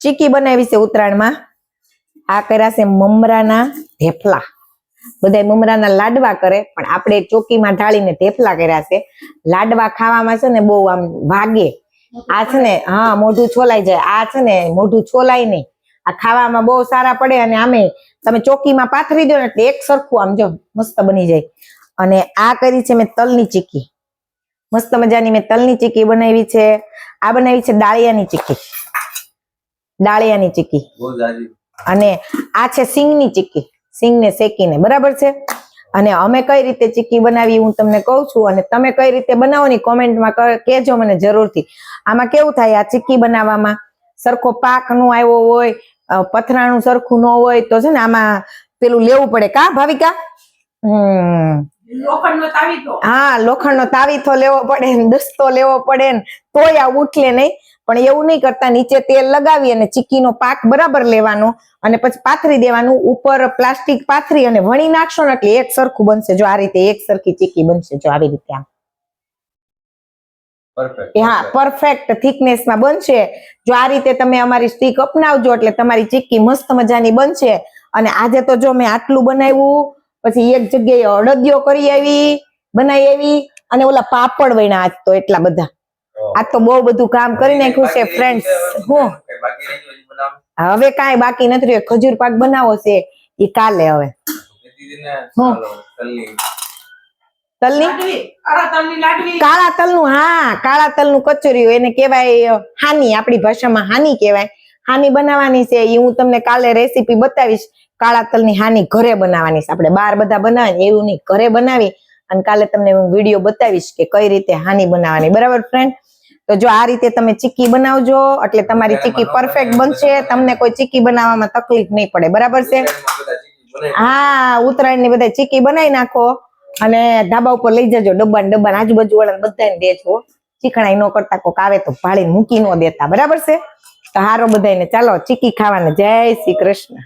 ચીકી બનાવી છે ઉત્તરાયણમાં. આ કર્યા છે મમરાના ઢેફલા બધા મમરાના લાડવા કરે, પણ આપણે ચોકીમાં ઢાળીને ઢેફલા કર્યા છે. લાડવા ખાવામાં છે ને બહુ આમ વાગે. આ છે ને, હા, મોઢું છોલાઈ જાય. આ છે ને, મોઢું છોલાય નહીં. આ ખાવામાં બહુ સારા પડે અને આમે તમે ચોકીમાં પાથરી દો ને એટલે એક સરખું આમ જો મસ્ત બની જાય. અને આ કરી છે મેં તલની ચીકી. મસ્ત મજાની મેં તલની ચીકી બનાવી છે. આ બનાવી છે દાળિયાની ચીકી દાળિયાની ચીકી અને આ છે સિંગની ચીક્કી. સિંગને શેકીને બરાબર છે? અને અમે કઈ રીતે ચીક્કી બનાવી હું તમને કહું છું અને તમે કઈ રીતે બનાવો ની કોમેન્ટમાં કહેજો મને જરૂરથી. આમાં કેવું થાય આ ચીક્કી બનાવવામાં સરખો પાક નો આવ્યો હોય પથરાણું સરખું ન હોય તો છે ને આમાં પેલું લેવું પડે. કા ભાવિકા? હમ. લોખંડનો લોખંડ હા લોખંડનો તાવીથો લેવો પડે ને દસ્તો લેવો પડે ને તોય આ ઉઠલે નહીં. પણ એવું નહીં કરતા નીચે તેલ લગાવી અને ચીકીનો પાક બરાબર લેવાનો અને પછી પાથરી દેવાનું. ઉપર પ્લાસ્ટિક પાથરી અને વણી નાખશો ને એટલે એક સરખું બનશે. જો આ રીતે એક સરખી ચીકી બનશે જો આવી રીતે આમ. હા પરફેક્ટ થિકનેસમાં બનશે. જો આ રીતે તમે અમારી સ્ટીક અપનાવજો એટલે તમારી ચીક્કી મસ્ત મજાની બનશે. અને આજે તો જો મેં આટલું બનાવ્યું પછી એક જગ્યાએ અડદિયો કરી આવી બનાવી આવી અને ઓલા પાપડ વણ્યા આજ તો એટલા બધા. આજ તો બહુ બધું કામ કરી નાખ્યું છે ફ્રેન્ડ્સ હું. હવે કાઈ બાકી નથી રહ્યું. ખજૂર પાક બનાવો છે એ કાલે હવે. તલની. કાળા તલનું હા કાળા તલનું કચોરિયું એને કહેવાય હાની. આપણી ભાષામાં હાની કહેવાય. હાની બનાવવાની છે એ હું તમને કાલે રેસીપી બતાવીશ. કાળા તલની હાની ઘરે બનાવવાની છે. આપણે બહાર બધા બનાવે એવું નહીં ઘરે બનાવી અને કાલે તમને હું વીડિયો બતાવીશ કે કઈ રીતે હાની બનાવવાની. બરાબર ફ્રેન્ડ તો જો આ રીતે તમે ચીક્કી બનાવજો એટલે તમારી ચીક્કી પરફેક્ટ બનશે. તમને કોઈ ચીક્કી બનાવવામાં તકલીફ નહીં પડે. બરાબર છે? ચીકી. હા ઉત્તરાયણની બધા ચીકી બનાવી નાખો અને ધાબા ઉપર લઈ જજો ડબ્બા ને ડબ્બા આજુબાજુ વાળા બધાને દેજો. ચીકણાઈ ન કરતા કોક આવે તો ભાળીને મૂકી ન દેતા. બરાબર છે? તો હારો બધાને ચાલો ચીકી ખાવાને. જય શ્રી કૃષ્ણ.